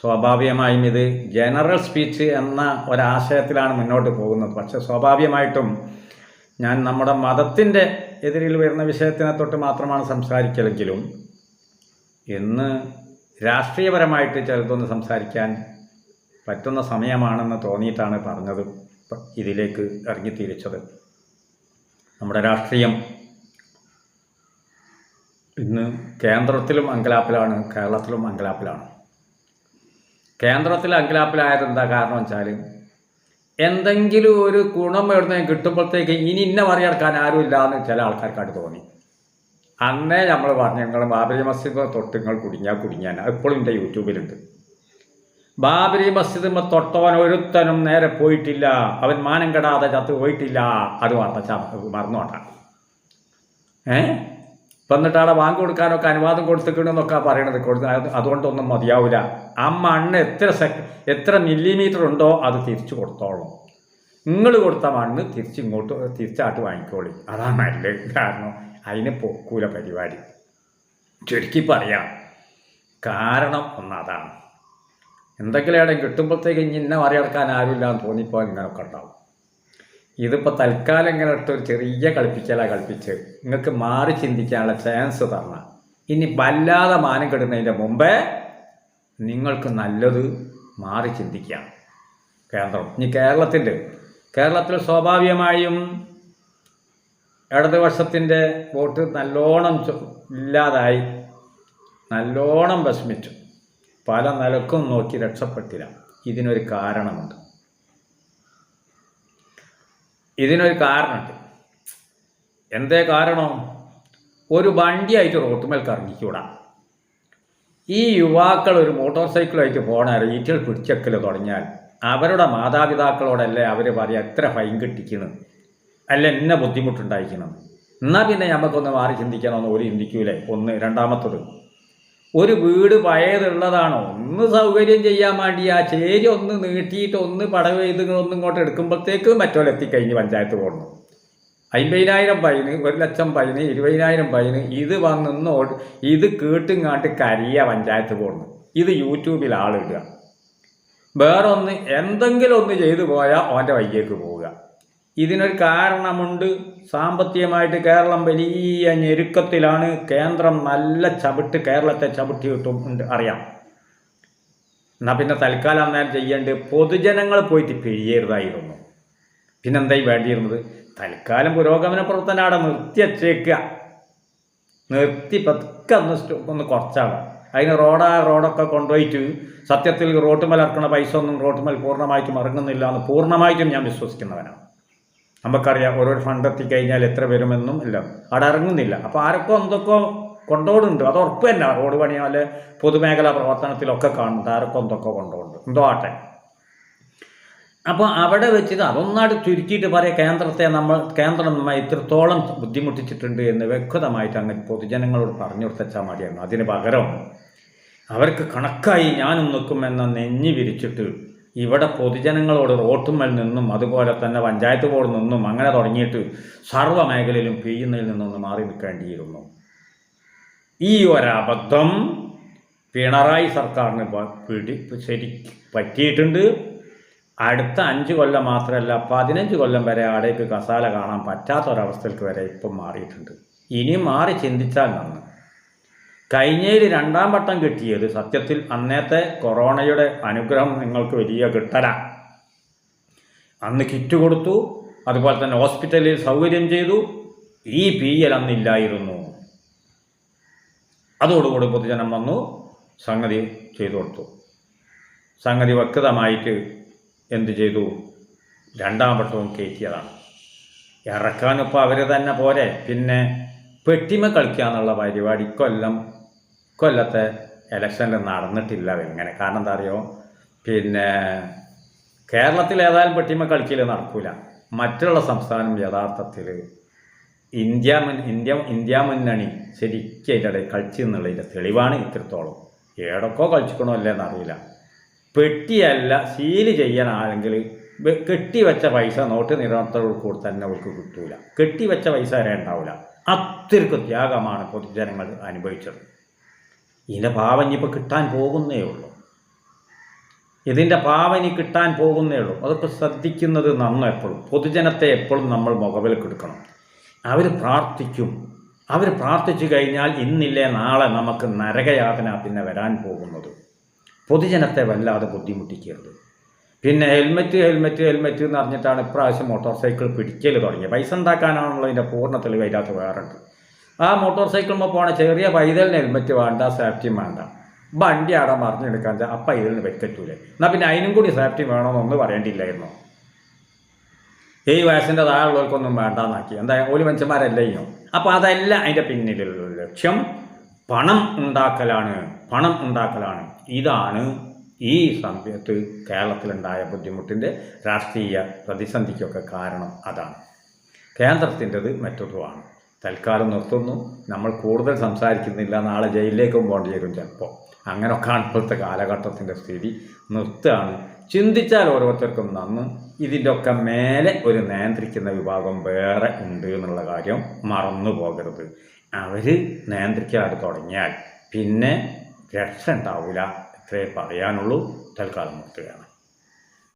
സ്വാഭാവികമായും ഇത് general speech എന്ന ഒരാശയത്തിലാണ് മുന്നോട്ട് പോകുന്നത്. പക്ഷെ സ്വാഭാവികമായിട്ടും ഞാൻ നമ്മുടെ മതത്തിന്റെ എതിരിൽ വരുന്ന വിഷയത്തിനെ തൊട്ട് മാത്രമാണ് സംസാരിക്കലെങ്കിലും ഇന്ന് രാഷ്ട്രീയപരമായിട്ട് ചിലതൊന്ന് സംസാരിക്കാൻ പറ്റുന്ന സമയമാണെന്ന് തോന്നിയിട്ടാണ് പറഞ്ഞത് ഇതിലേക്ക് ഇറങ്ങിത്തിരിച്ചത്. നമ്മുടെ രാഷ്ട്രീയം ഇന്ന് കേന്ദ്രത്തിലും അങ്കലാപ്പിലാണ് കേരളത്തിലും അങ്കലാപ്പിലാണ്. കേന്ദ്രത്തിൽ അങ്കലാപ്പിലായത് എന്താ കാരണം വെച്ചാൽ എന്തെങ്കിലും ഒരു ഗുണം എവിടുന്ന് കിട്ടുമ്പോഴത്തേക്ക് ഇനി ഇന്ന മറികടക്കാൻ ആരും എന്ന് ചില ആൾക്കാർക്കായിട്ട് തോന്നി. അന്നേ നമ്മൾ പറഞ്ഞു ഞങ്ങൾ ബാബരി മസ്ജിദ് തൊട്ട് നിങ്ങൾ കുടുങ്ങിയാൽ കുടുങ്ങിയാൻ ഇപ്പോഴും എന്റെ യൂട്യൂബിലുണ്ട്. ബാബരി മസ്ജിദ് തൊട്ടവൻ ഒരുത്തനും നേരെ പോയിട്ടില്ല. അവൻ മാനം കെടാതെ ചത്ത് പോയിട്ടില്ല. അത് മറന്നു മറന്നോട്ട ഏ? ഇപ്പം എന്നിട്ട് അവിടെ വാങ്ങി കൊടുക്കാനൊക്കെ അനുവാദം കൊടുത്തിട്ടുണ്ടെന്നൊക്കെ പറയണത് കൊടുത്ത് അത് അതുകൊണ്ടൊന്നും മതിയാവില്ല ആ മണ്ണ് എത്ര സെക് എത്ര മില്ലിമീറ്റർ ഉണ്ടോ അത് തിരിച്ചു കൊടുത്തോളും. നിങ്ങൾ കൊടുത്ത മണ്ണ് തിരിച്ച് ഇങ്ങോട്ട് തിരിച്ചാട്ട് വാങ്ങിക്കോളി. അതാണ് നല്ലത്. കാരണം അതിന് പൊക്കൂല പരിപാടി. ചുരുക്കി പറയാം. കാരണം ഒന്നതാണ് എന്തെങ്കിലും ഇടം കിട്ടുമ്പോഴത്തേക്ക് ഇനി ഇന്ന മറികടക്കാൻ ആരുമില്ല എന്ന് തോന്നിപ്പോൾ ഇങ്ങനെയൊക്കെ ഉണ്ടാവും. ഇതിപ്പോൾ തൽക്കാലം ഇങ്ങനെ ഒരു ചെറിയ കളിപ്പിക്കലാണ് കളിപ്പിച്ച് നിങ്ങൾക്ക് മാറി ചിന്തിക്കാനുള്ള ചാൻസ് തന്ന ഇനി വല്ലാതെ മാനം കെടുന്നതിന്റെ മുമ്പേ നിങ്ങൾക്ക് നല്ലത് മാറി ചിന്തിക്കാം കേന്ദ്രം. ഇനി കേരളത്തിന്റെ കേരളത്തിൽ സ്വാഭാവികമായും ഇടതുപക്ഷത്തിന്റെ വോട്ട് നല്ലോണം ഇല്ലാതായി നല്ലോണം വിഷമിച്ചു. പല നിലക്കും നോക്കി രക്ഷപ്പെട്ടില്ല. ഇതിനൊരു കാരണമുണ്ട്. ഇതിനൊരു കാരണമുണ്ട്. എന്തേ കാരണം? ഒരു വണ്ടിയായിട്ട് റോട്ടുമേൽ കറങ്ങിക്കൂടാ ഈ യുവാക്കൾ ഒരു മോട്ടോർ സൈക്കിളായിട്ട് പോകണ റീറ്റിൽ പിടിച്ചക്കൽ തുടങ്ങിയാൽ അവരുടെ മാതാപിതാക്കളോടല്ലേ അവർ പറയുക എത്ര ഫൈൻ കിട്ടിക്കണം? അല്ല എന്നെ ബുദ്ധിമുട്ടുണ്ടായിരിക്കണം എന്നാൽ പിന്നെ നമുക്കൊന്ന് മാറി ചിന്തിക്കണമെന്ന് ഒരു ചിന്തിക്കൂലേ? ഒന്ന് രണ്ടാമത്തത്. ഒരു വീട് പഴയതുള്ളതാണോ? ഒന്ന് സൗകര്യം ചെയ്യാൻ വേണ്ടി ആ ചേരി ഒന്ന് നീട്ടിയിട്ട് ഒന്ന് പടവ് ഒന്നും ഇങ്ങോട്ട് എടുക്കുമ്പോഴത്തേക്ക് മറ്റോലെ എത്തിക്കഴിഞ്ഞ് പഞ്ചായത്ത് പോകണം അമ്പതിനായിരം പൈന് ഒരു ലക്ഷം പൈന് ഇരുപതിനായിരം പൈന് ഇത് വന്ന് ഇത് ഇത് കേട്ടുങ്ങാട്ട് കരിയ പഞ്ചായത്ത് പോകണം ഇത് യൂട്യൂബിൽ ആളിടുക. വേറൊന്ന് എന്തെങ്കിലും ഒന്ന് ചെയ്തു പോയാൽ അവന്റെ വയ്യേക്ക് പോവുക. ഇതിനൊരു കാരണമുണ്ട്. സാമ്പത്തികമായിട്ട് കേരളം വലിയ ഞെരുക്കത്തിലാണ്. കേന്ദ്രം നല്ല ചവിട്ട് കേരളത്തെ ചവിട്ടി കിട്ടും അറിയാം. എന്നാൽ പിന്നെ തൽക്കാലം അന്നേരം ചെയ്യേണ്ടത് പൊതുജനങ്ങൾ പോയിട്ട് പിഴിയരുതായിരുന്നു. പിന്നെന്തായി വേണ്ടിയിരുന്നത്? തൽക്കാലം പുരോഗമന പ്രവർത്തനം അവിടെ നിർത്തി അച്ചേക്കുക നിർത്തി പതുക്കെ ഒന്ന് ഒന്ന് കുറച്ചാണ്. അതിന് റോഡാ റോഡൊക്കെ കൊണ്ടുപോയിട്ട് സത്യത്തിൽ റോട്ടുമേൽ ഇറക്കുന്ന പൈസ ഒന്നും റോട്ടുമേൽ പൂർണമായിട്ടും ഇറങ്ങുന്നില്ല എന്ന് പൂർണമായിട്ടും ഞാൻ വിശ്വസിക്കുന്നവനാണ്. നമുക്കറിയാം ഓരോ ഫണ്ട് എത്തിക്കഴിഞ്ഞാൽ എത്ര വരുമെന്നും എല്ലാം. അവിടെ ഇറങ്ങുന്നില്ല. അപ്പോൾ ആരൊക്കെ എന്തൊക്കെ കൊണ്ടുപോകുന്നുണ്ട് അത് ഉറപ്പ് തന്നെ. റോഡ് പണിയോ പൊതുമേഖലാ പ്രവർത്തനത്തിലൊക്കെ കാണുന്നുണ്ട്. ആരൊക്കെ എന്തൊക്കെ കൊണ്ടുപോകുന്നുണ്ട് എന്തോ ആട്ടെ. അപ്പോൾ അവിടെ വെച്ചിട്ട് അതൊന്നാട് ചുരുക്കിയിട്ട് പറയാം. കേന്ദ്രത്തെ നമ്മൾ കേന്ദ്രം നമ്മൾ ഇത്രത്തോളം ബുദ്ധിമുട്ടിച്ചിട്ടുണ്ട് എന്ന് വ്യക്തമായിട്ട് അങ്ങനെ പൊതുജനങ്ങളോട് പറഞ്ഞു കൊടുത്തച്ചാൽ മതിയായിരുന്നു അതിന് പകരം അവർക്ക് കണക്കായി ഞാനും നിൽക്കുമെന്ന നെഞ്ഞി വിരിച്ചിട്ട് ഇവിടെ പൊതുജനങ്ങളോട് റോട്ടുമ്മൽ നിന്നും അതുപോലെ തന്നെ പഞ്ചായത്ത് ബോർഡിൽ നിന്നും അങ്ങനെ തുടങ്ങിയിട്ട് സർവ മേഖലയിലും പെയ്യുന്നതിൽ നിന്നൊന്ന് മാറി നിൽക്കേണ്ടിയിരുന്നു. ഈ ഒരബദ്ധം പിണറായി സർക്കാരിന് പിടി ശരി പറ്റിയിട്ടുണ്ട്. അടുത്ത അഞ്ച് കൊല്ലം മാത്രമല്ല പതിനഞ്ച് കൊല്ലം വരെ അവിടേക്ക് കസാല കാണാൻ പറ്റാത്ത ഒരവസ്ഥയ്ക്ക് വരെ ഇപ്പം മാറിയിട്ടുണ്ട്. ഇനി മാറി ചിന്തിച്ചാൽ നന്ന്. കഴിഞ്ഞതിൽ രണ്ടാം വട്ടം കിട്ടിയത് സത്യത്തിൽ അന്നത്തെ കൊറോണയുടെ അനുഗ്രഹം നിങ്ങൾക്ക് വലിയ കിട്ടല. അന്ന് കിറ്റ് കൊടുത്തു അതുപോലെ തന്നെ ഹോസ്പിറ്റലിൽ സൗകര്യം ചെയ്തു. ഈ പി എൽ അന്നില്ലായിരുന്നു. അതോടുകൂടി പൊതുജനം വന്നു സംഗതി ചെയ്തു കൊടുത്തു. സംഗതി വ്യക്തമായിട്ട് എന്ത് ചെയ്തു? രണ്ടാം വട്ടവും കയറ്റിയതാണ്. ഇറക്കാനിപ്പോൾ അവർ തന്നെ പോരെ. പിന്നെ പെട്ടിമ കളിക്കുക എന്നുള്ള പരിപാടി കൊല്ലം കൊല്ലത്തെ ഇലക്ഷനിൽ നടന്നിട്ടില്ല എങ്ങനെ കാരണം എന്താ അറിയോ? പിന്നെ കേരളത്തിൽ ഏതായാലും പെട്ടിമ കളിക്കൽ നടക്കില്ല മറ്റുള്ള സംസ്ഥാനം യഥാർത്ഥത്തിൽ ഇന്ത്യ മുൻ ഇന്ത്യ ഇന്ത്യ മുന്നണി ശരിക്കും അതിന്റെ ഇടയിൽ കളിച്ചു എന്നുള്ളതിന്റെ തെളിവാണ് ഇത്രത്തോളം. ഏടൊക്കെ കളിച്ചിക്കണോ അല്ലേ എന്നറിയില്ല പെട്ടിയല്ല സീൽ ചെയ്യാനാണെങ്കിൽ കെട്ടിവെച്ച പൈസ നോട്ട് നിരന്തരം കൂടെ തന്നെ അവൾക്ക് കിട്ടൂല. കെട്ടിവെച്ച പൈസ വരെ ഉണ്ടാവില്ല അത്രയ്ക്ക് ത്യാഗമാണ് പൊതുജനങ്ങൾ അനുഭവിച്ചത്. ഇതിന്റെ ഭാവം ഇനിയിപ്പോൾ കിട്ടാൻ പോകുന്നേ ഉള്ളൂ. ഇതിന്റെ പാവനി കിട്ടാൻ പോകുന്നേ ഉള്ളൂ. അതൊക്കെ ശ്രദ്ധിക്കുന്നത് നന്നോ എപ്പോഴും പൊതുജനത്തെ എപ്പോഴും നമ്മൾ മുഖവിൽ കൊടുക്കണം. അവർ പ്രാർത്ഥിക്കും. അവർ പ്രാർത്ഥിച്ചു കഴിഞ്ഞാൽ ഇന്നില്ലേ നാളെ നമുക്ക് നരകയാതന പിന്നെ വരാൻ പോകുന്നത്. പൊതുജനത്തെ വല്ലാതെ ബുദ്ധിമുട്ടിക്കരുത്. പിന്നെ ഹെൽമെറ്റ് ഹെൽമെറ്റ് ഹെൽമെറ്റ് എന്ന് അറിഞ്ഞിട്ടാണ് ഇപ്രാവശ്യം മോട്ടോർ സൈക്കിൾ പിടിക്കൽ തുടങ്ങിയത്. പൈസ ഉണ്ടാക്കാനാണുള്ളതിന്റെ പൂർണ തെളിവ് അതിനകത്ത് വേറെ ഉണ്ട് ആ മോട്ടോർ സൈക്കിളുമ്പോൾ പോണ ചെറിയ പൈതലിന് ഹെൽമെറ്റ് വേണ്ട സേഫ്റ്റിയും വേണ്ട. വണ്ടി അവിടെ മറിഞ്ഞെടുക്കാൻ ആ പൈതലിന് പറ്റൂലേ എന്നാൽ പിന്നെ അതിനും കൂടി സേഫ്റ്റി വേണമെന്നൊന്നും പറയേണ്ടിയില്ലായിരുന്നു ഈ വയസ്സിന്റെ താഴെയുള്ളവർക്കൊന്നും വേണ്ടാന്നാക്കി. എന്താ ഒരു മനുഷ്യന്മാരല്ലയോ അപ്പോൾ അതല്ല അതിന്റെ പിന്നിലുള്ള ലക്ഷ്യം. പണം ഉണ്ടാക്കലാണ്. പണം ഉണ്ടാക്കലാണ്. ഇതാണ് ഈ സമയത്ത് കേരളത്തിലുണ്ടായ ബുദ്ധിമുട്ടിന്റെ രാഷ്ട്രീയ പ്രതിസന്ധിക്കൊക്കെ കാരണം അതാണ്. കേന്ദ്രത്തിന്റെത് മറ്റൊന്നുമാണ് തൽക്കാലം നിർത്തുന്നു. നമ്മൾ കൂടുതൽ സംസാരിക്കുന്നില്ല. നാളെ ജയിലിലേക്കും പോകേണ്ടി വരും ചിലപ്പോൾ. അങ്ങനെയൊക്കെയാണ് ഇപ്പോഴത്തെ കാലഘട്ടത്തിന്റെ സ്ഥിതി. നിർത്തുകയാണ്. ചിന്തിച്ചാൽ ഓരോരുത്തർക്കും നന്ന്. ഇതിന്റെയൊക്കെ മേലെ ഒരു നിയന്ത്രിക്കുന്ന വിഭാഗം വേറെ ഉണ്ട് എന്നുള്ള കാര്യം മറന്നു പോകരുത്. അവർ നിയന്ത്രിക്കാൻ തുടങ്ങിയാൽ പിന്നെ രക്ഷ ഉണ്ടാവില്ല. ഇത്രേ പറയാനുള്ളൂ. തൽക്കാലം നിർത്തുകയാണ്.